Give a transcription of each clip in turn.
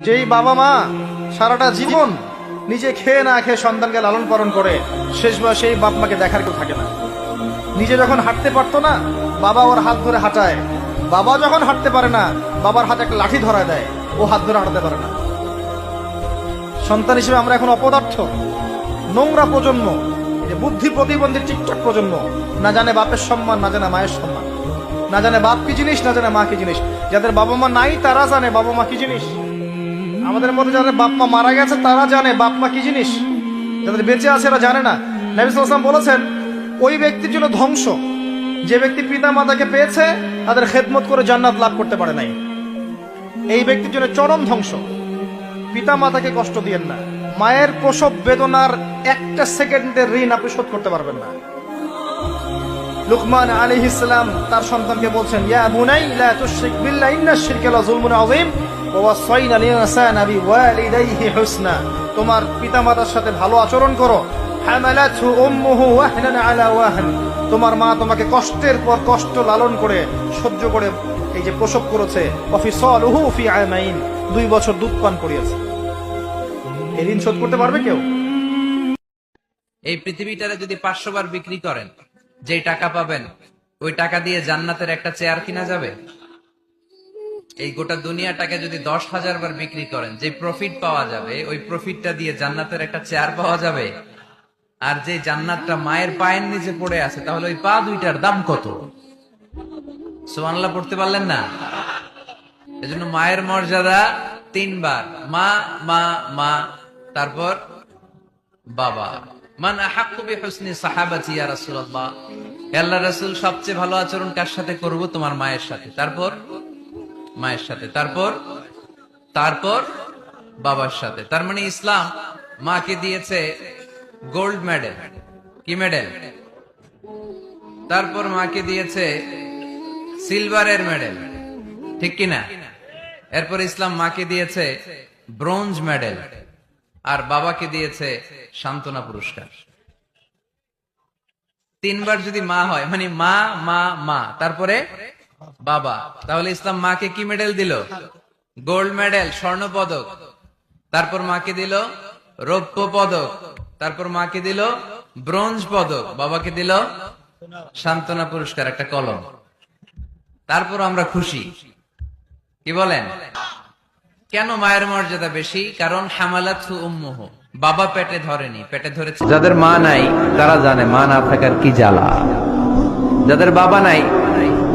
যেই বাবা মা সারাটা জীবন নিজে খেয়ে না খেয়ে সন্তানকে লালন পালন করে, শেষ বয়সে বাপ মাকে দেখার কেউ থাকে না। নিজে যখন হাঁটতে পারতো না, বাবা ওর হাত ধরে হাঁটায়। বাবা যখন হাঁটতে পারে না, বাবার হাতে একটা লাঠি ধরা দেয়। ও হাত ধরে হাঁটাতে পারে না। সন্তান হিসেবে আমরা এখন অপদার্থ। নোংরা প্রজন্ম বুদ্ধি প্রতিবন্ধী টিকটক প্রজন্ম, না জানে বাপের সম্মান, না জানে মায়ের সম্মান। না জানে বাপ কি জিনিস, না জানে মা কি জিনিস। যাদের বাবা মা নাই, তারা জানে বাবা মা কি জিনিস। আমাদের মধ্যে যাদের বাপ মা মারা গেছে, তারা জানে বাপ মা কি জিনিস। যাদের বেঁচে আছে এরা জানে না। নবী সাল্লাম বলেছেন, ওই ব্যক্তির জন্য ধ্বংস। যে ব্যক্তি পিতা মাতাকে পেয়েছে, তাদের খেদমত করে জান্নাত লাভ করতে পারে নাই। এই ব্যক্তির জন্য চরম ধ্বংস। পিতা মাতাকে কষ্ট দিয়েন না। মায়ের প্রসব বেদনার একটা সেকেন্ডের ঋণ আপনি শোধ করতে পারবেন না। লুকমান আলী ইসলাম তার সন্তানকে বলছেন, ইয়া বুনাই, লা তুশরিক বিল্লাহ, ইন্না শিরকা লা আযীম। তোমার পিতামাতার সাথে ভালো আচরণ করো। তোমার মা তোমাকে কষ্টের পর কষ্ট লালন করে, সহ্য করে এই যে প্রসব করেছে। দুই বছর দুধ পান করিয়েছে। এই ঋণ শোধ করতে পারবে কেউ? এই পৃথিবীটারে যদি পাঁচশো বার বিক্রি করেন, যেই টাকা পাবেন, ওই টাকা দিয়ে জান্নাতের একটা চেয়ার কিনা যাবে? এই গোটা দুনিয়াটাকে যদি দশ হাজার বার বিক্রি করেন, যে প্রফিট পাওয়া যাবে, ওই প্রফিটটা দিয়ে জান্নাতের একটা চেয়ার পাওয়া যাবে। আর যে জান্নাতটা মায়ের পায়ের নিচে পড়ে আছে, তাহলে ওই পা দুইটার দাম কত? সুবহানাল্লাহ, পড়তে পারলেন না? এজন্য মায়ের মর্যাদা তিনবার। মা মা মা, তারপর বাবা। মান আহাক্কু বিহুসনি সাহাবাতি ইয়া রাসূলুল্লাহ। হে আল্লাহ রাসূল, সবচেয়ে ভালো আচরণ কার সাথে করব? তোমার মায়ের সাথে। তারপর মায়ের সাথে। তারপর? তারপর? বাবার সাথে। তার মানে ইসলাম মাকে দিয়েছে গোল্ড মেডেল। কি মেডেল? তারপর মাকে দিয়েছে সিলভারের মেডেল। ঠিক কিনা এরপর ইসলাম মাকে দিয়েছে ব্রোঞ্জ মেডেল। আর বাবাকে দিয়েছে সান্ত্বনা পুরস্কার। তিনবার যদি মা হয় মানে মা মা মা, তারপরে? বাবা, তাহলে ইসলাম মাকে কি মেডেল দিল? গোল্ড মেডেল স্বর্ণ পদক। তারপর মাকে দিল রৌপ্য পদক। তারপর মাকে দিল ব্রোঞ্জ পদক। বাবাকে দিল সান্ত্বনা পুরস্কার, একটা কলম। তারপর আমরা খুশি। কি বলেন? কেন মায়ের মর্যাদা বেশি? কারণ হামালাথু উম্মুহু। বাবা পেটে ধরেনি, পেটে ধরেছে। যাদের মা নাই, তারা জানে মা না থাকার কি জ্বালা। যাদের বাবা নাই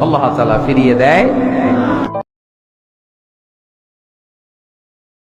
আল্লাহ তালা ফিরিয়ে দেয়।